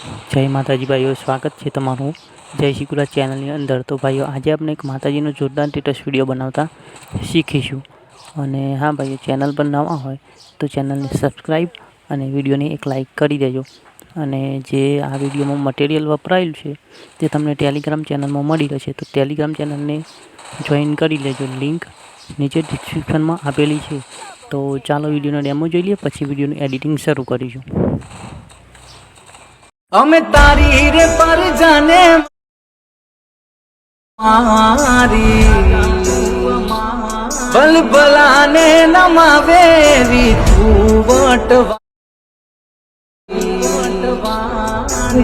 જય માતાજી ભાઈઓ, સ્વાગત છે તમારું જય શિકુરા ચેનલની અંદર. તો ભાઈઓ, આજે આપણે એક માતાજીનો જોરદાર સ્ટેટસ વીડિયો બનાવતા શીખીશું. અને હા ભાઈઓ, ચેનલ પર નવા હોય તો ચેનલને સબસ્ક્રાઈબ અને વિડીયોને એક લાઇક કરી દેજો. અને જે આ વિડીયોમાં મટીરિયલ વપરાયેલું છે, તે તમને ટેલિગ્રામ ચેનલમાં મળી રહેશે. તો ટેલિગ્રામ ચેનલને જોઈન કરી લેજો. લિંક નીચે ડિસ્ક્રિપ્શનમાં આપેલી છે. તો ચાલો વિડીયોનો ડેમો જોઈ લઈએ, પછી વિડીયોનું એડિટિંગ શરૂ કરીશું. અમે તારી રે પર જાને મારી. બલબલાને નમાવે તું વટવા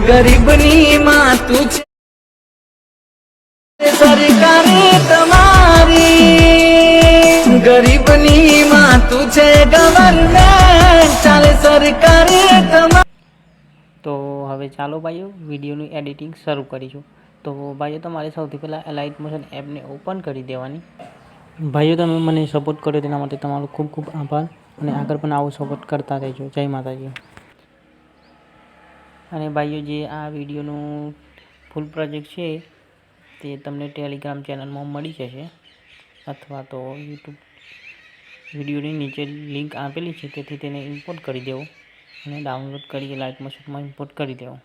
ગરીબની માં તું છે. સરકારે તમારી. ગરીબની માં તું છે ગવર્મેન્ટ ચાલે સરકારે ચાલો ભાઈઓ, વિડીયોનું એડિટિંગ શરૂ કરીશું. તો ભાઈઓ, તમારે સૌથી પહેલાં એલાઇટ મોશન એપને ઓપન કરી દેવાની. ભાઈઓ, તમે મને સપોર્ટ કર્યો તેના માટે તમારો ખૂબ ખૂબ આભાર અને આગળ પણ આવો સપોર્ટ કરતા રહેજો. જય માતાજી. અને ભાઈઓ, જે આ વિડીયોનું ફૂલ પ્રોજેક્ટ છે, તે તમને ટેલિગ્રામ ચેનલમાં મળી જશે. અથવા તો યુટ્યુબ વિડીયોની નીચે લિંક આપેલી છે, તેથી તેને ઇમ્પોર્ટ કરી દેવો. અને ડાઉનલોડ કરી લાઇટ મશીનમાં ઇમ્પોર્ટ કરી દેવો.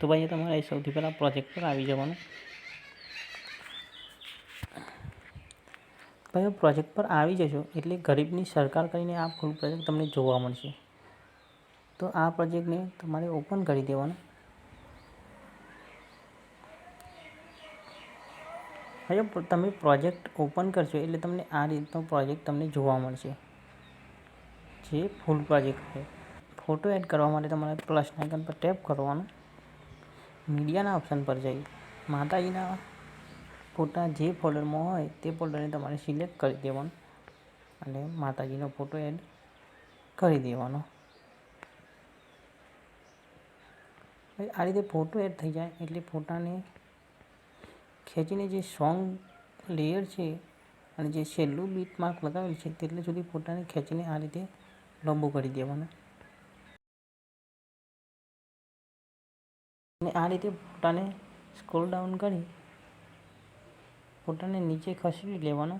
તો ભાઈ તમારે સૌથી પહેલાં પ્રોજેક્ટ પર આવી જવાનું. ભાઈ પ્રોજેક્ટ પર આવી જશો એટલે ગરીબની સરકાર કરીને આ ફૂલ પ્રોજેક્ટ તમને જોવા મળશે. તો આ પ્રોજેક્ટને તમારે ઓપન કરી દેવાનો. હવે તમે પ્રોજેક્ટ ઓપન કરશો એટલે તમને આ રીતનો પ્રોજેક્ટ તમને જોવા મળશે. જે ફૂલ પ્રોજેક્ટ છે. ફોટો એડ કરવા માટે તમારે પ્લસ આઇકન પર ટેપ કરવાનું. મીડિયાના ઓપ્શન પર જઈ માતાજીના ફોટા જે ફોલ્ડરમાં હોય, તે ફોલ્ડરને તમારે સિલેક્ટ કરી દેવાનું. અને માતાજીનો ફોટો એડ કરી દેવાનો. આ રીતે ફોટો એડ થઈ જાય, એટલે ફોટાને ખેંચીને જે સોંગ લેયર છે, અને જે છેલ્લું બીટ માર્ક લગાવેલું છે, તેટલે સુધી ફોટાને ખેંચીને આ રીતે લાંબુ કરી દેવાનું. અને આ રીતે ફોટાને સ્ક્રોલ ડાઉન કરી ફોટાને નીચે ખસેડી લેવાનો.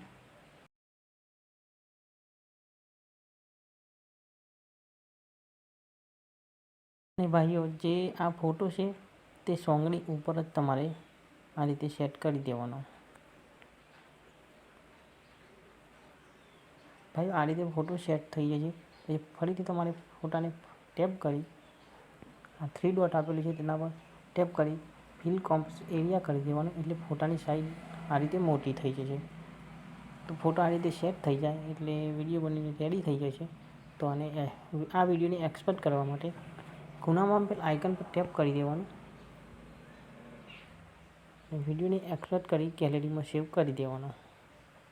અને ભાઈઓ, જે આ ફોટો છે, તે સોંગની ઉપર જ તમારે આ રીતે સેટ કરી દેવાનો. ભાઈઓ, આ રીતે ફોટો સેટ થઈ જાય છે. પછી ફરીથી તમારે ફોટાને ટેપ કરી આ થ્રી ડોટ આપેલું છે, તેના પર ટેપ કરી ફિલ કોમ્પ્સ એરિયા કરી દેવાનું. એટલે ફોટાની સાઈઝ આ રીતે મોટી થઈ જશે. તો ફોટો આ રીતે સેટ થઈ જાય, એટલે વીડિયો બનીને રેડી થઈ જશે. તો અને આ વિડીયોને એક્સપર્ટ કરવા માટે ખૂણામાં પેલા આઇકન પર ટેપ કરી દેવાનું. વિડીયોને એક્સપર્ટ કરી ગેલેરીમાં સેવ કરી દેવાનો.